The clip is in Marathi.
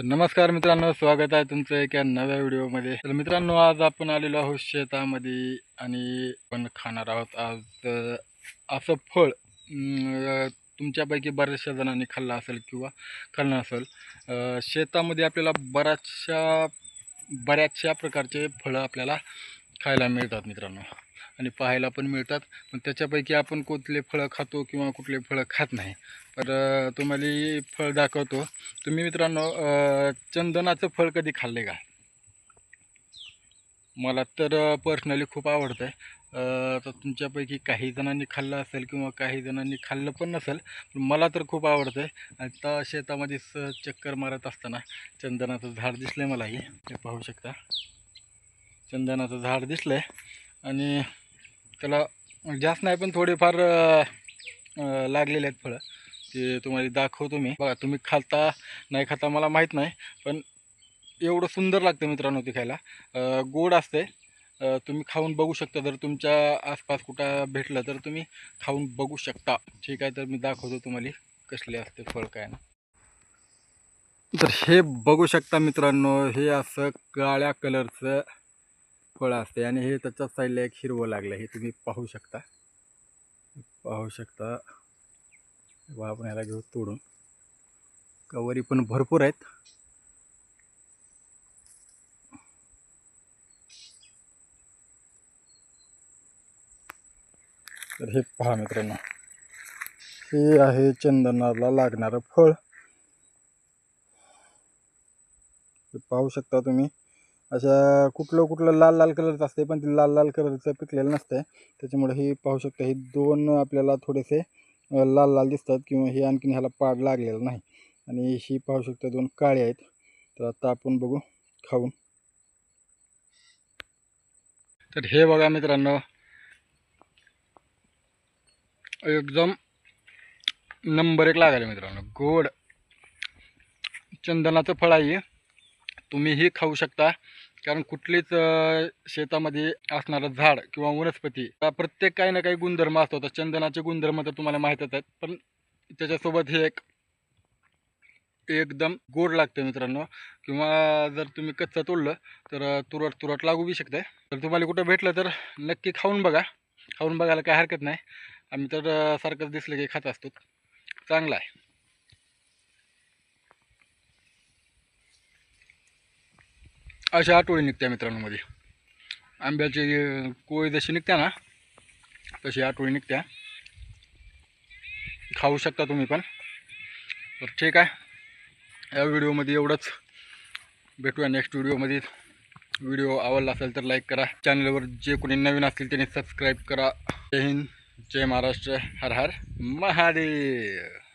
तर नमस्कार मित्रांनो स्वागत आहे तुमचं एका नव्या व्हिडिओमध्ये. तर मित्रांनो आज आपण आलेलो आहोत शेतामध्ये आणि आपण खाणार आहोत आज. असं फळ तुमच्यापैकी बऱ्याचशा जणांनी खाल्लं असेल किंवा खाल्लं असेल शेतामध्ये आपल्याला बऱ्याचशा बऱ्याचशा प्रकारचे फळं आपल्याला खायला मिळतात मित्रांनो. आणि पाहायला पण मिळतात. पण त्याच्यापैकी आपण कुठले फळं खातो किंवा कुठले फळं खात नाही. तर तुम्हाला फळ दाखवतो. तुम्ही मित्रांनो चंदनाचं फळ कधी खाल्ले का? मला तर पर्सनली खूप आवडतं आहे तर तुमच्यापैकी काही जणांनी खाल्लं असेल किंवा काही जणांनी खाल्लं पण नसेल पण मला तर खूप आवडतं आहे आता शेतामध्ये स चक्कर मारत असताना चंदनाचं झाड दिसलं आहे मलाही. ते पाहू शकता. चंदनाचं झाड दिसलं आहे आणि त्याला जास्त नाही पण थोडेफार लागलेले आहेत फळं. ते तुम्हाला दाखवतो मी. बघा तुम्ही खाता नाही खाता मला माहीत नाही पण एवढं सुंदर लागतं मित्रांनो ते खायला. गोड असते. तुम्ही खाऊन बघू शकता. जर तुमच्या आसपास कुठं भेटलं तर तुम्ही खाऊन बघू शकता. ठीक आहे तर मी दाखवतो तुम्हाला कसले असते फळ काय ना तर हे बघू शकता मित्रांनो हे असं काळ्या कलरचं फळ असते आणि हे त्याच्या साईडला एक हिरवं लागलं हे तुम्ही पाहू शकता. पाहू शकता. आपण याला घेऊ तोडून. कवरी पण भरपूर आहेत. तर हे पहा मित्रांनो. हे आहे चंदनाला लागणारं फळ. हे पाहू शकता तुम्ही. अशा कुठलं कुठलं लाल लाल कलरचं असते पण ते लाल लाल कलरचं पिकलेलं नसतं त्याच्यामुळे हे पाहू शकता हे दोन आपल्याला थोडेसे लाल लाल दिसतात किंवा हे आणखीन ह्याला पाड लागलेलं नाही. आणि ही पाहू शकता दोन काळे आहेत. तर आता आपण बघू खाऊन. तर हे बघा मित्रांनो. एकदम नंबर एक लागायला मित्रांनो. गोड. चंदनाचं फळ आहे तुम्हीही खाऊ शकता. कारण कुठलीच शेतामध्ये असणारं झाड किंवा वनस्पती हा प्रत्येक काही ना काही गुणधर्म असतो. तर चंदनाचे गुणधर्म तर तुम्हाला माहीतच आहेत. पण त्याच्यासोबत हे एक एकदम गोड लागतं मित्रांनो. किंवा जर तुम्ही कच्चं तोडलं तर तुरट तुरट लागू बी शकते तर तुम्हाला कुठं भेटलं तर नक्की खाऊन बघा. खाऊन बघायला काय हरकत नाही. आम्ही तर सारखंच दिसलं की खात असतो. चांगला आहे. अशा आठवडी निघत्या मित्रांनो मध्ये आंब्याची कोळी जशी निघत्या ना तशी आठवडी निघत्या. खाऊ शकता तुम्ही पण. तर ठीक आहे. या व्हिडिओमध्ये एवढंच. भेटूया नेक्स्ट व्हिडिओमध्ये. व्हिडिओ आवडला असेल तर लाईक करा. चॅनलवर जे कोणी नवीन असतील त्यांनी सबस्क्राईब करा. जय हिंद जय महाराष्ट्र. हर हर महादेव.